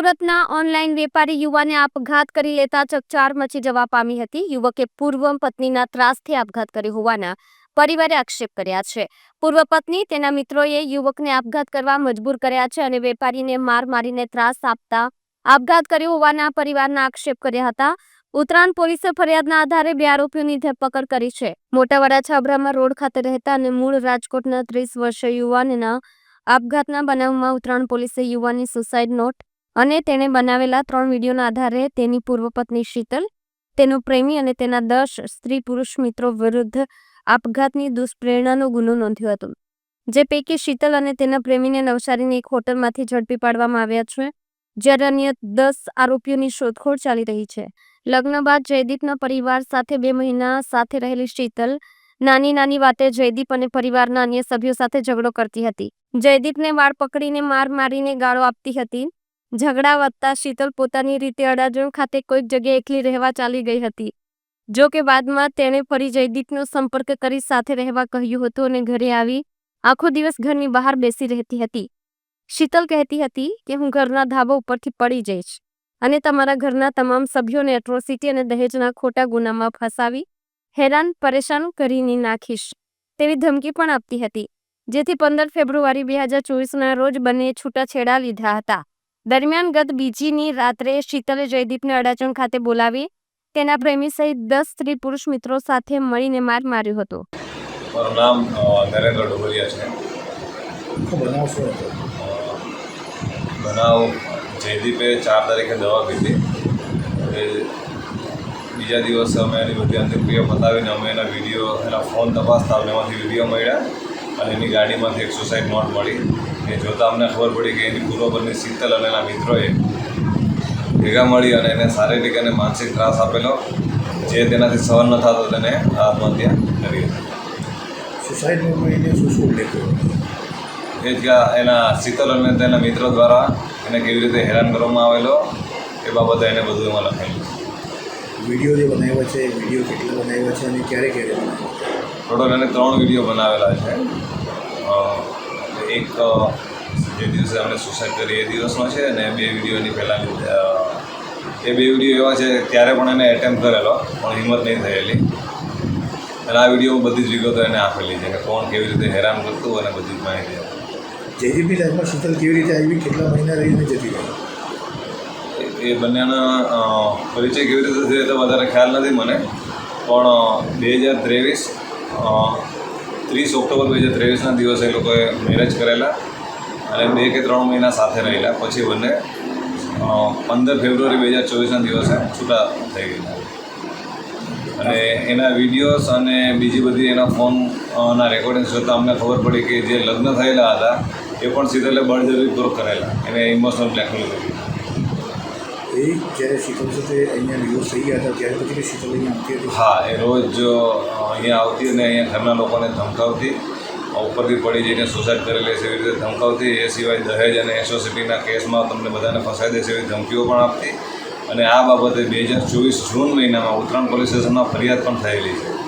સુરતના ઓનલાઈન વેપારી યુવાને આપઘાત કરી લેતા ચકચાર મચી જવા પામી હતી. યુવકે પૂર્વ પત્નીના ત્રાસથી આપઘાત કર્યો હોવાના પરિવારે આક્ષેપ કર્યા છે. પૂર્વ પત્ની તેના મિત્રોએ યુવકને આપઘાત કરવા મજબૂર કર્યા છે અને વેપારીને માર મારીને ત્રાસ આપતા આપઘાત કર્યો હોવાના પરિવારના આક્ષેપ કર્યા હતા. ઉત્તરાયણ પોલીસે ફરિયાદના આધારે બે આરોપીઓની ધરપકડ કરી છે. મોટા વરાછા રોડ ખાતે રહેતા અને મૂળ રાજકોટના ત્રીસ વર્ષીય યુવાનના આપઘાતના બનાવમાં ઉત્તરાયણ પોલીસે યુવાનની સુસાઇડ નોટ અને તેણે બનાવેલા ત્રણ વિડીયોના આધારે તેની પૂર્વપત્ની શીતલ, તેનો પ્રેમી અને તેના દસ સ્ત્રી પુરુષ મિત્રો વિરુદ્ધ આપઘાતની દુષ્પ્રેરણાનો ગુનો નોંધ્યો હતો, જે પૈકી શીતલ અને તેના પ્રેમીને નવસારીની એક હોટલમાંથી ઝડપી પાડવામાં આવ્યા છે, જ્યારે અન્ય દસ આરોપીઓની શોધખોળ ચાલી રહી છે. લગ્ન બાદ જયદીપના પરિવાર સાથે બે મહિના સાથે રહેલી શીતલ નાની નાની વાતે જયદીપ અને પરિવારના અન્ય સભ્યો સાથે ઝઘડો કરતી હતી. જયદીપને વાળ પકડીને માર મારીને ગાળો આપતી હતી. ઝઘડા વધતા શીતલ પોતાની રીતે અડાજણ ખાતે કોઈક જગ્યાએ એકલી રહેવા ચાલી ગઈ હતી. જો કે બાદમાં તેણે ફરી જયદીપનો સંપર્ક કરી સાથે રહેવા કહ્યું હતું અને ઘરે આવી આખો દિવસ ઘરની બહાર બેસી રહેતી હતી. શીતલ કહેતી હતી કે, હું ઘરના ધાબા ઉપરથી પડી જઈશ અને તમારા ઘરના તમામ સભ્યોને એટ્રોસિટી અને દહેજના ખોટા ગુનામાં ફસાવી હેરાન, પરેશાન કરીને નાખીશ. તેવી ધમકી પણ આપતી હતી, જેથી પંદર ફેબ્રુઆરી બે હજાર ચોવીસના રોજ બંને છૂટાછેડા લીધા હતા. દરમિયાન ગત બીજીની રાત્રે શીતલે જયદીપને અડાજણ ખાતે બોલાવી તેના પ્રેમી સહિત દસ સ્ત્રી પુરુષ મિત્રો સાથે મળીને માર માર્યો હતો. મારું નામ નરેન્દ્ર ડોબરિયા છે. બનાવ શું બનાવ જયદીપે ચાર તારીખે દવા પીધી. બીજા દિવસે અમે એની બધી અંતિમક્રિયા બતાવીને અમે એના વીડિયો એના ફોન તપાસતા એમાંથી વીડિયો મળ્યા. અને એની ગાડીમાંથી એક સુસાઇડ નોટ મળી. એ જોતાં અમને ખબર પડી કે એની પૂર્વપરની શીતલ અને એના મિત્રોએ ભેગા મળી અને એને શારીરિક અને માનસિક ત્રાસ આપેલો. જે તેનાથી સહન ન થતો તેને આત્મહત્યા કરી હતી. સુસાઇડ નોટમાં એને શું શું ઉલ્લેખ એ જ એના શીતલ અને તેના મિત્રો દ્વારા એને કેવી રીતે હેરાન કરવામાં આવેલો એ બાબતે એને બધું એમાં લખેલું વીડિયો જે બનાવ્યો છે વીડિયો કેટલો બનાવ્યો છે અને ક્યારે ક્યારે બનાવ્યા ટોટલ એને ત્રણ વીડિયો બનાવેલા છે. એક જે દિવસે અમે સુસાઇડ કરી એ દિવસનો છે અને બે વિડીયોની પહેલાં એ બે વીડિયો એવા છે ત્યારે પણ એને એટેમ્પ કરેલો પણ હિંમત નહીં થયેલી. અને આ વીડિયો બધી જ વિગતો એને આપેલી છે કે કોણ કેવી રીતે હેરાન કરતું અને બધી જ માહિતી જયદીપની લાઈફમાં શીતલ કેવી રીતે આવી કેટલા મહિના રહીને જતી ગઈ એ બંનેના પરિચય કેવી રીતે થયો તો વધારે ખ્યાલ નથી મને. પણ બે હજાર ત્રેવીસ ત્રીસ ઓક્ટોબર બે હજાર ત્રેવીસના દિવસે એ લોકોએ મેરેજ કરેલા અને બે કે ત્રણ મહિના સાથે રહેલા. પછી બંને પંદર ફેબ્રુઆરી બે હજાર ચોવીસના દિવસે છૂટા થઈ ગયેલા. અને એના વિડીયોઝ અને બીજી બધી એના ફોનના રેકોર્ડિંગ જોતાં અમને ખબર પડી કે જે લગ્ન થયેલા હતા, એ પણ સીધેલે બળજબરીપૂર્વક કરેલા. એને ઇમોશનલ બ્લેકમેલ કરી. એ જ્યારે શીતલ સાથે અહીંયા ડિવોર્સ થઈ ગયા હતા, ત્યારે પછી શીતલ અહીંયા આવતી હતી. હા, એ રોજ અહીંયા આવતી અને અહીંયા ઘરના લોકોને ધમકાવતી ઉપરથી પડી જઈને સુસાઇડ કરેલી છે એવી રીતે ધમકાવતી. એ સિવાય દહેજ અને એસોસિટીના કેસમાં તમને બધાને ફસાઈ દેશે એવી ધમકીઓ પણ આપતી. અને આ બાબતે બે હજાર ચોવીસ જૂન મહિનામાં ઉત્તરાયણ પોલીસ સ્ટેશનમાં ફરિયાદ પણ થયેલી છે.